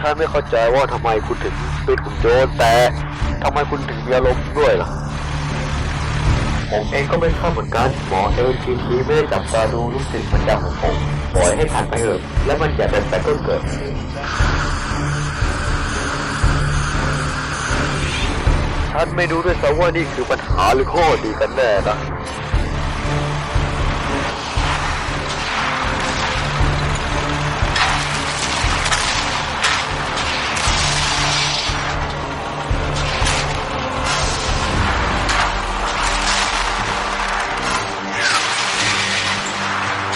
ฉันไม่เข้าใจว่าทำไมคุณถึงเป็นหุ่นโจรแต่ทำไมคุณถึงมีอารมณ์ด้วยล่ะ ผมเองก็ไม่ทราบเหมือนกันหมอเองทีทีไม่ได้จับตาดูลูกศิษย์ประจำของผมปล่อยให้ผ่านไปเถอะและมันจะเป็นไปต้นเกิดฉันไม่รู้ด้วยซ้ำว่านี่คือปัญหาหรือข้อดีกันแน่นะ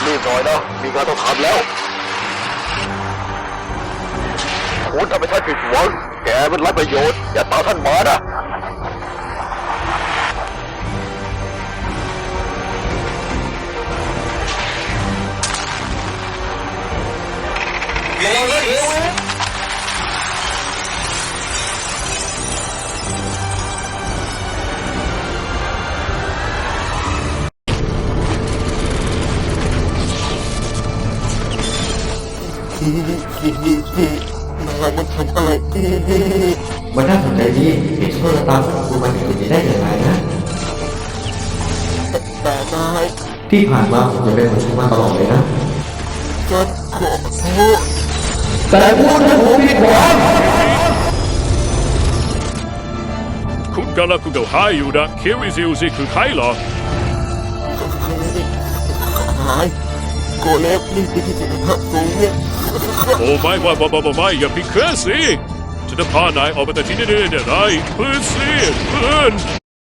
รีบหน่อยนะมีงานต้องทำแล้วคุณทำให้ท่านผิดหวังแกมันไร้ประโยชน์ อย่าตาท่านมานะ มันน่าสนใจดีที่โชคชะตาของคุณมาถึงจุดนี้ได้อย่างไรนะแต่นายที่ผ่านมาผมจะเป็นเหมือนคุณมาตลอดเลยนะฉันขอโทษแต่พูดให้ผมผิดหวังคุณกำลังคุยกับใครอยู่นะคิริซิลซิคือใครเหรอหาย โกเลฟนี่เป็นที่สุดของสูงเนี้ยโอ้ไม่ไม่ไม่ไม่ไม่อย่าพิเคราะห์สิฉันจะพานายออกไปแต่ที่นี่ได้ไหนเพื่อนสิเพื่อน